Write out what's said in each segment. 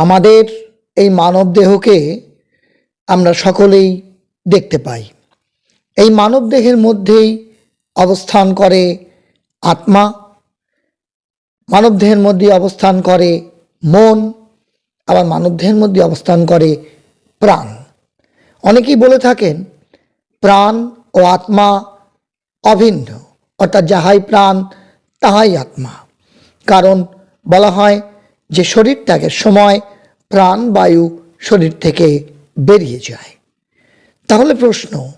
আমাদের এই মানব দেহকে আমরা সকলেই দেখতে পাই। এই মানব দেহের মধ্যেই অবস্থান করে আত্মা মানব দেহের মধ্যে অবস্থান করে মন, আবার মানব দেহের মধ্যে অবস্থান করে প্রাণ। অনেকেই বলে থাকেন, প্রাণ ও আত্মা অভিন্ন, অর্থাৎ যাহাই প্রাণ, তাহাই আত্মা। কারণ বলা হয় যে শরীর ত্যাগের সময় প্রাণ, বায়ু, শরীর থেকে বেরিয়ে যায়। তাহলে প্রশ্ন,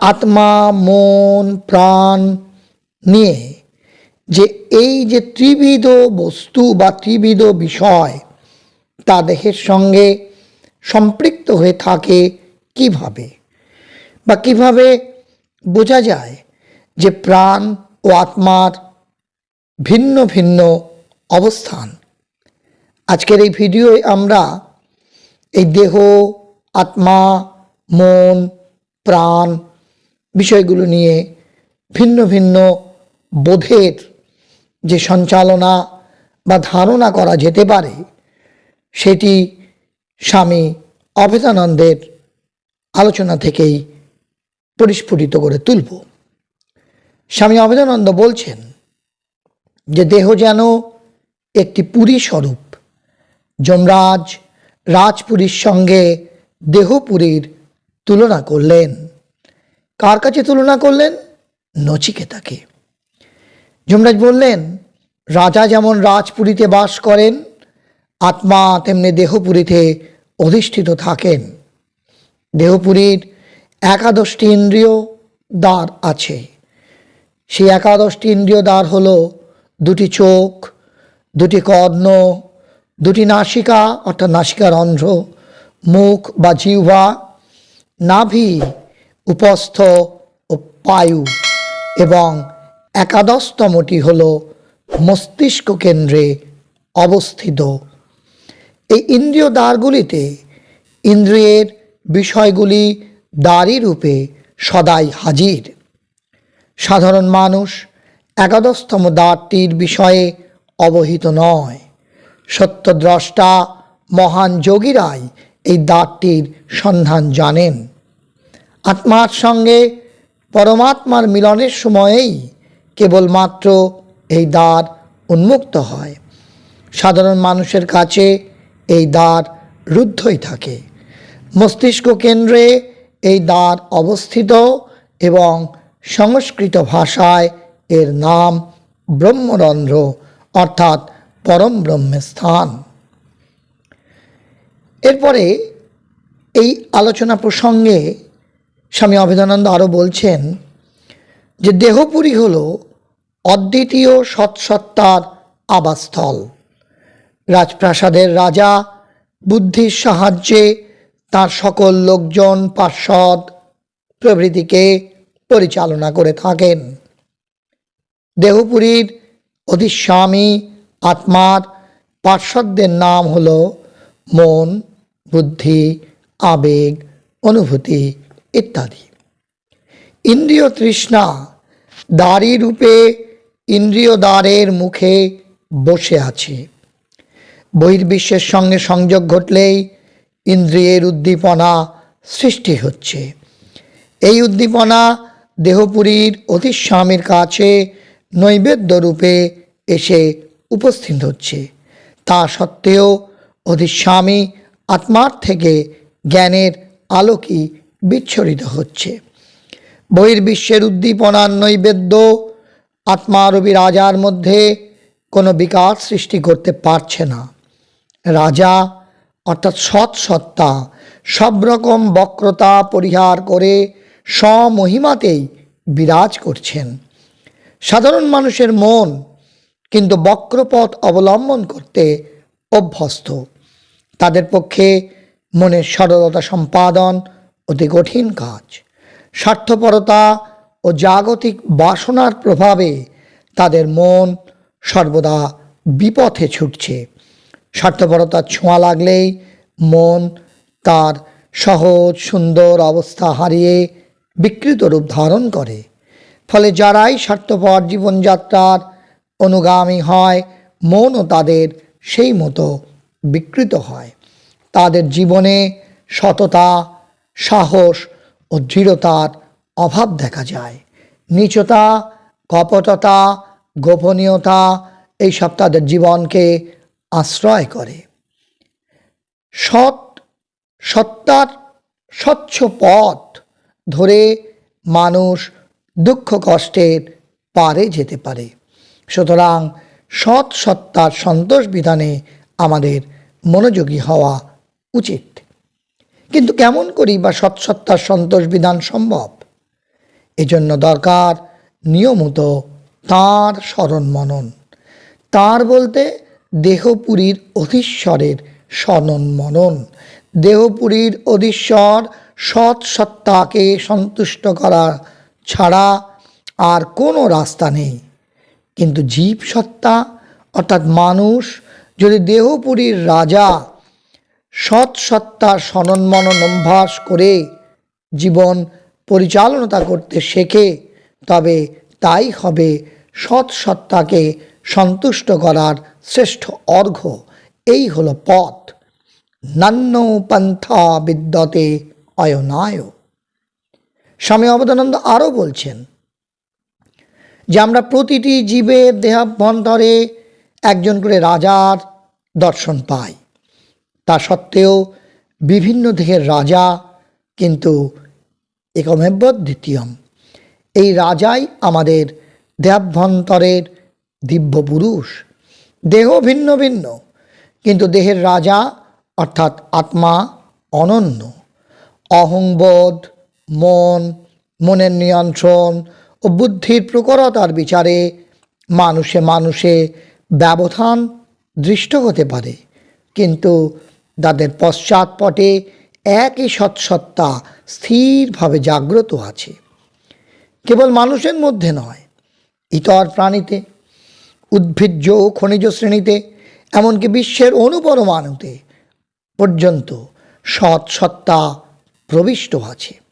আত্মা, মন, প্রাণ নিয়ে যে এই যে ত্রিবিধ বস্তু বা ত্রিবিধ বিষয়, তা দেহের সঙ্গে সম্পৃক্ত হয়ে থাকে কীভাবে? বা কীভাবে বোঝা যায় যে প্রাণ ও আত্মার ভিন্ন ভিন্ন অবস্থান? আজকের এই ভিডিওয় আমরা এই দেহ, আত্মা, মন, প্রাণ বিষয়গুলো নিয়ে ভিন্ন ভিন্ন বোধের যে সঞ্চালনা বা ধারণা করা যেতে পারে, সেটি স্বামী অভেদানন্দের আলোচনা থেকেই পরিস্ফুটিত করে তুলব। স্বামী অভেদানন্দ বলছেন যে দেহ যেন একটি পুরী স্বরূপ যমরাজ রাজপুরীর সঙ্গে দেহপুরীর তুলনা করলেন। কার কাছে তুলনা করলেন? নচিকেতাকে। যমরাজ বললেন, রাজা যেমন রাজপুরীতে বাস করেন, আত্মা তেমনি দেহপুরীতে অধিষ্ঠিত থাকেন। দেহপুরীর একাদশটি ইন্দ্রিয় দ্বার আছে। সেই একাদশটি ইন্দ্রিয় দ্বার হলো দুটি চোখ, দুটি কর্ণ দুটি নাসিকা, অর্থাৎ নাসিকার অন্ধ্র, মুখ বা জিহ্বা, নাভি, উপস্থ ও পায়ু এবং একাদশতমটি হল মস্তিষ্ক কেন্দ্রে অবস্থিত। এই ইন্দ্রিয় দ্বারগুলিতে ইন্দ্রিয়ের বিষয়গুলি দ্বারই রূপে সদাই হাজির। সাধারণ মানুষ একাদশতম দ্বারটির বিষয়ে অবহিত নয়। সত্যদ্রষ্টা মহান যোগীরাই এই দ্বারটির সন্ধান জানেন। আত্মার সঙ্গে পরমাত্মার মিলনের সময়েই কেবলমাত্র এই দ্বার উন্মুক্ত হয়। সাধারণ মানুষের কাছে এই দ্বার রুদ্ধই থাকে। মস্তিষ্ক কেন্দ্রে এই দ্বার অবস্থিত এবং সংস্কৃত ভাষায় এর নাম ব্রহ্মরন্ধ্র, অর্থাৎ পরম ব্রহ্মের স্থান এরপরে এই আলোচনা প্রসঙ্গে স্বামী অভেদানন্দ আরও বলছেন যে দেহপুরী হল অদ্বিতীয় সৎসত্তার আবাসস্থল। রাজপ্রাসাদের রাজা, বুদ্ধির সাহায্যে তার সকল লোকজন, পার্ষদ প্রভৃতিকে পরিচালনা করে থাকেন। দেহপুরীর অধিস্বামী আত্মার পার্শ্বদের নাম হল মন, বুদ্ধি, আবেগ, অনুভূতি ইত্যাদি। ইন্দ্রিয় তৃষ্ণা দ্বারী রূপে ইন্দ্রিয় দ্বারের মুখে বসে আছে। বহির্বিশ্বের সঙ্গে সংযোগ ঘটলেই ইন্দ্রিয়ের উদ্দীপনা সৃষ্টি হচ্ছে। এই উদ্দীপনা দেহপুরীর অতিস্বামীর কাছে নৈবেদ্য রূপে এসে উপস্থিত হচ্ছে। তা সত্ত্বেও অধিস্বামী আত্মার থেকে জ্ঞানের আলোকই বিচ্ছরিত হচ্ছে। বহির্বিশ্বের উদ্দীপনার নৈবেদ্য আত্মারবী রাজার মধ্যে কোনো বিকাশ সৃষ্টি করতে পারছে না। রাজা, অর্থাৎ সৎ সত্তা, সব রকম বক্রতা পরিহার করে স্বমহিমাতেই বিরাজ করছেন। সাধারণ মানুষের মন কিন্তু বক্রপথ অবলম্বন করতে অভ্যস্ত। তাদের পক্ষে মনের সরলতা সম্পাদন অতি কঠিন কাজ। স্বার্থপরতা ও জাগতিক বাসনার প্রভাবে তাদের মন সর্বদা বিপথে ছুটছে। স্বার্থপরতার ছোঁয়া লাগলেই মন তার সহজ, সুন্দর অবস্থা হারিয়ে বিকৃত রূপ ধারণ করে। ফলে যারাই স্বার্থপর জীবনযাত্রার অনুগামী হয়, মনও তাদের সেই মতো বিকৃত হয়। তাদের জীবনে সততা, সাহস ও দৃঢ়তার অভাব দেখা যায়। নিচতা, কপটতা, গোপনীয়তা এইসব তাদের জীবনকে আশ্রয় করে। সৎ, সত্তার স্বচ্ছ পথ ধরে মানুষ দুঃখ কষ্টের পারে যেতে পারে। সুতরাং সৎ সত্তার সন্তোষ বিধানে আমাদের মনোযোগী হওয়া উচিত। কিন্তু কেমন করি বা সৎসত্তার সন্তোষ বিধান সম্ভব? এজন্য দরকার নিয়মিত তাঁর স্মরণ মনন। তাঁর বলতে দেহপুরীর অধীশ্বরের স্মরণ মনন। দেহপুরীর অধীশ্বর সৎ সত্তাকে সন্তুষ্ট করা ছাড়া আর কোনো রাস্তা নেই। কিন্তু জীব সত্তা, অর্থাৎ মানুষ, যদি দেহপুরীর রাজা সৎ সত্তার সনন্মনন অভ্যাস করে জীবন পরিচালনা করতে শেখে, তবে তাই হবে সৎ সত্তাকে সন্তুষ্ট করার শ্রেষ্ঠ অর্ঘ্য। এই হলো পথ। নান্য পন্থা বিদ্যতে অয়নায়। স্বামী অবদানন্দ আরও বলছেন যে আমরা প্রতিটি জীবের দেহাভ্যন্তরে একজন করে রাজার দর্শন পাই। তা সত্ত্বেও বিভিন্ন দেহের রাজা কিন্তু একমেব দ্বিতীয়ম। এই রাজাই আমাদের দেহাভ্যন্তরের দিব্য পুরুষ। দেহ ভিন্ন ভিন্ন, কিন্তু দেহের রাজা অর্থাৎ আত্মা অনন্য। অহংবোধ, মন, মনের নিয়ন্ত্রণ ও বুদ্ধির প্রকরতার বিচারে মানুষে মানুষে ব্যবধান দৃষ্ট হতে পারে। কিন্তু তাদের পশ্চাৎপটে একই সৎসত্তা স্থিরভাবে জাগ্রত আছে। কেবল মানুষের মধ্যে নয়, ইতর প্রাণীতে, উদ্ভিজ্জ ও খনিজ শ্রেণীতে, এমনকি বিশ্বের অনুপরমাণুতে পর্যন্ত সৎ সত্তা প্রবিষ্ট আছে।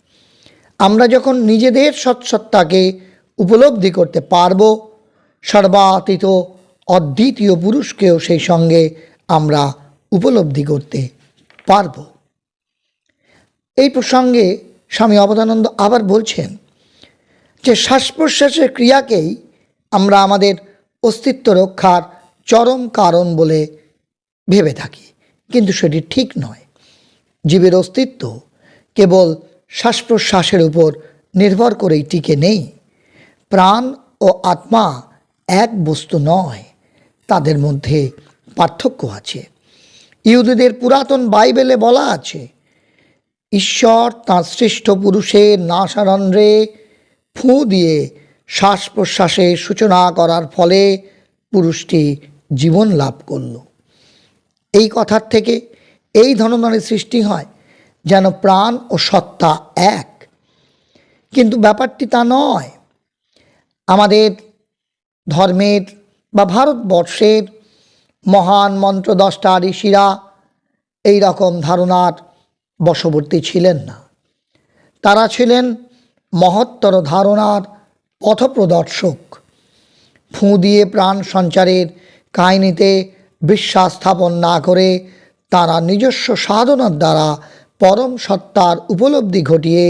আমরা যখন নিজেদের সৎসত্তাকে উপলব্ধি করতে পারব, সর্বাতীত অদ্বিতীয় পুরুষকেও সেই সঙ্গে আমরা উপলব্ধি করতে পারব। এই প্রসঙ্গে স্বামী অবদানন্দ আবার বলছেন যে শ্বাস প্রশ্বাসের ক্রিয়াকেই আমরা আমাদের অস্তিত্ব রক্ষার চরম কারণ বলে ভেবে থাকি। কিন্তু সেটি ঠিক নয়। জীবের অস্তিত্ব কেবল শ্বাস প্রশ্বাসের উপর নির্ভর করেই টিকে নেই। প্রাণ ও আত্মা এক বস্তু নয়, তাদের মধ্যে পার্থক্য আছে। ইহুদিদের পুরাতন বাইবেলে বলা আছে, ঈশ্বর তাঁর শ্রেষ্ঠ পুরুষের নাসারন্ধ্রে ফুঁ দিয়ে শ্বাস প্রশ্বাসের সূচনা করার ফলে পুরুষটি জীবন লাভ করল। এই কথার থেকে এই ধরনের সৃষ্টি হয় যেন প্রাণ ও সত্তা এক। কিন্তু ব্যাপারটি তা নয়। আমাদের ধর্মের বা ভারতবর্ষের মহান মন্ত্র দশটা ঋষিরা এই রকম ধারণার বশবর্তী ছিলেন না। তারা ছিলেন মহত্তর ধারণার পথপ্রদর্শক। ফুঁ দিয়ে প্রাণ সঞ্চারের কাহিনীতে বিশ্বাস স্থাপন না করে তারা নিজস্ব সাধনার দ্বারা পরম সত্তার উপলব্ধি ঘটিয়ে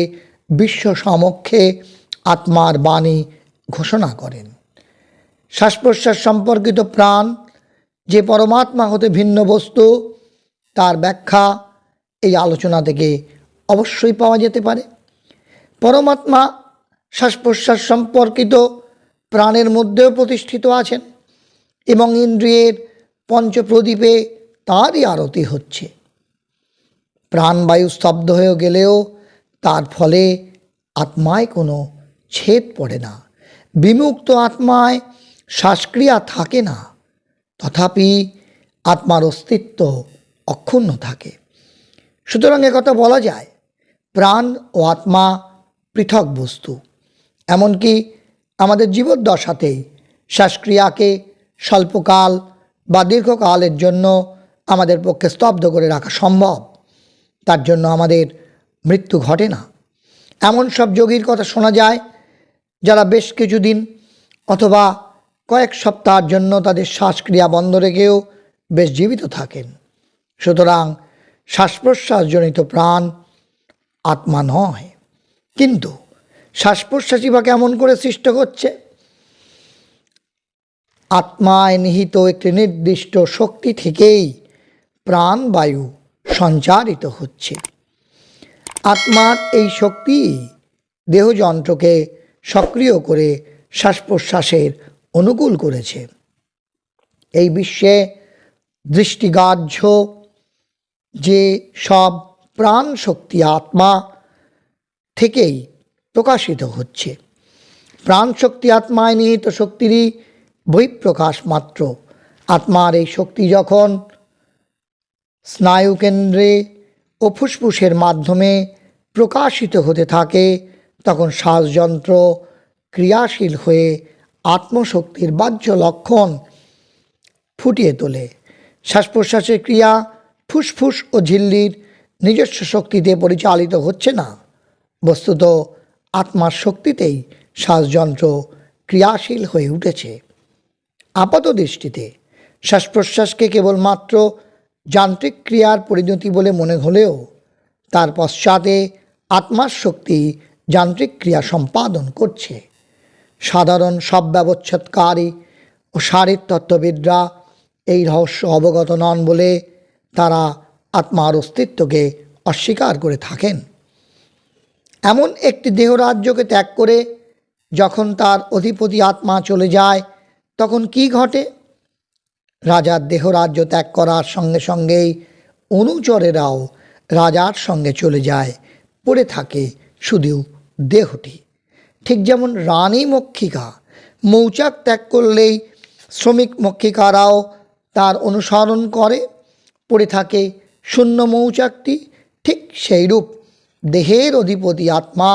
বিশ্ব সমক্ষে আত্মার বাণী ঘোষণা করেন। শ্বাস প্রশ্বাস সম্পর্কিত প্রাণ, যে পরমাত্মা হতে ভিন্ন বস্তু, তার ব্যাখ্যা এই আলোচনা থেকে অবশ্যই পাওয়া যেতে পারে। পরমাত্মা শ্বাস প্রশ্বাস সম্পর্কিত প্রাণের মধ্যেও প্রতিষ্ঠিত আছেন এবং ইন্দ্রিয়ের পঞ্চপ্রদীপে তারই আরতি হচ্ছে। প্রাণবায়ু স্তব্ধ হয়ে গেলেও তার ফলে আত্মায় কোনো ছেদ পড়ে না। বিমুক্ত আত্মায় শ্বাসক্রিয়া থাকে না। তথাপি আত্মার অস্তিত্ব অক্ষুণ্ণ থাকে। সুতরাং কথা বলা যায়, প্রাণ ও আত্মা পৃথক বস্তু। এমনকি আমাদের জীবদ্দশাতেই শ্বাসক্রিয়াকে স্বল্পকাল বা দীর্ঘকালের জন্য আমাদের পক্ষে স্তব্ধ করে রাখা সম্ভব। তার জন্য আমাদের মৃত্যু ঘটে না। এমন সব যোগীর কথা শোনা যায়, যারা বেশ কিছুদিন অথবা কয়েক সপ্তাহের জন্য তাদের শ্বাসক্রিয়া বন্ধ রেখেও বেশ জীবিত থাকেন। সুতরাং শ্বাস প্রশ্বাসজনিত প্রাণ আত্মা নয়। কিন্তু শ্বাস প্রশ্বাসই বা কেমন করে সৃষ্ট হচ্ছে? আত্মায় নিহিত একটি নির্দিষ্ট শক্তি থেকেই প্রাণবায়ু সঞ্চারিত হচ্ছে। আত্মার এই শক্তি দেহযন্ত্রকে সক্রিয় করে শ্বাস প্রশ্বাসের অনুকূল করেছে। এই বিশ্বে দৃষ্টিগ্রাহ্য যে সব প্রাণ শক্তি আত্মা থেকেই প্রকাশিত হচ্ছে। প্রাণ শক্তি আত্মায় নিহিত শক্তিরই বহিঃপ্রকাশ মাত্র। আত্মার এই শক্তি যখন স্নায়ুকেন্দ্রে ও ফুসফুসের মাধ্যমে প্রকাশিত হতে থাকে, তখন শ্বাসযন্ত্র ক্রিয়াশীল হয়ে আত্মশক্তির বাহ্য লক্ষণ ফুটিয়ে তোলে। শ্বাস প্রশ্বাসের ক্রিয়া ফুসফুস ও ঝিল্লির নিজস্ব শক্তিতে পরিচালিত হচ্ছে না। বস্তুত আত্মার শক্তিতেই শ্বাসযন্ত্র ক্রিয়াশীল হয়ে উঠেছে। আপাত দৃষ্টিতে শ্বাস প্রশ্বাসকে কেবলমাত্র যান্ত্রিক ক্রিয়ার পরিণতি বলে মনে হলেও তার পশ্চাতে আত্মার শক্তি যান্ত্রিক ক্রিয়া সম্পাদন করছে। সাধারণ সব ব্যবচ্ছেদকারী ও শারীর তত্ত্ববিদরা এই রহস্য অবগত নন বলে তারা আত্মার অস্তিত্বকে অস্বীকার করে থাকেন। এমন একটি দেহরাজ্যকে ত্যাগ করে যখন তার অধিপতি আত্মা চলে যায়, তখন কি ঘটে? রাজার দেহরাজ্য ত্যাগ করার সঙ্গে সঙ্গেই অনুচরেরাও রাজার সঙ্গে চলে যায়, পড়ে থাকে শুধু দেহটি। ঠিক যেমন রানী মক্ষিকা, মৌচাক ত্যাগ করলেই শ্রমিক মক্ষিকারাও তার অনুসরণ করে, পড়ে থাকে শূন্য মৌচাকটি, ঠিক সেইরূপ দেহের অধিপতি আত্মা,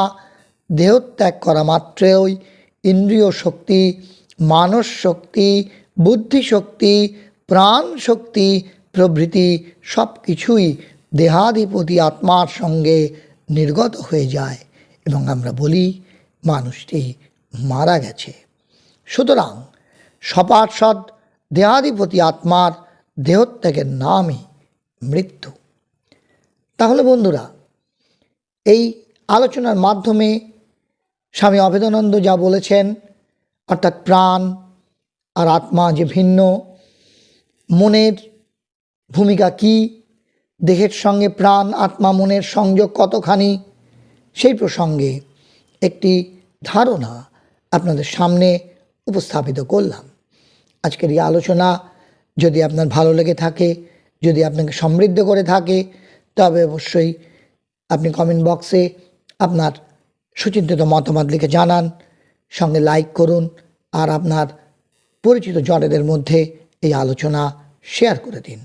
দেহত্যাগ করা মাত্রই ইন্দ্রিয় শক্তি, মানস শক্তি বুদ্ধি শক্তি প্রাণ শক্তি প্রভৃতি সব কিছুই দেহাধিপতি আত্মার সঙ্গে নির্গত হয়ে যায় এবং আমরা বলি, মানুষটি মারা গেছে। সুতরাং সপার্ষদ দেহাধিপতি আত্মার দেহত্যাগের নামই মৃত্যু। তাহলে বন্ধুরা, এই আলোচনার মাধ্যমে স্বামী অভেদানন্দ যা বলেছেন, অর্থাৎ প্রাণ আর আত্মা যে ভিন্ন, মনের ভূমিকা কি, দেহের সঙ্গে প্রাণ, আত্মা, মনের সংযোগ কতখানি, সেই প্রসঙ্গে একটি ধারণা আপনাদের সামনে উপস্থাপিত করলাম। আজকের এই আলোচনা যদি আপনার ভালো লেগে থাকে, যদি আপনাকে সমৃদ্ধ করে থাকে, তবে অবশ্যই আপনি কমেন্ট বক্সে আপনার সুচিন্তিত মতামত লিখে জানান, সঙ্গে লাইক করুন, আর আপনার পরিচিত জনেদের মধ্যে এই আলোচনা শেয়ার করে দিন।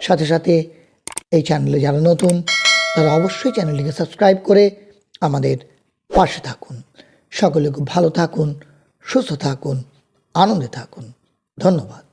সাথে সাথে এই চ্যানেলে যারা নতুন, তারা অবশ্যই চ্যানেলটিকে সাবস্ক্রাইব করে আমাদের পাশে থাকুন। সকলে খুব ভালো থাকুন, সুস্থ থাকুন, আনন্দে থাকুন। ধন্যবাদ।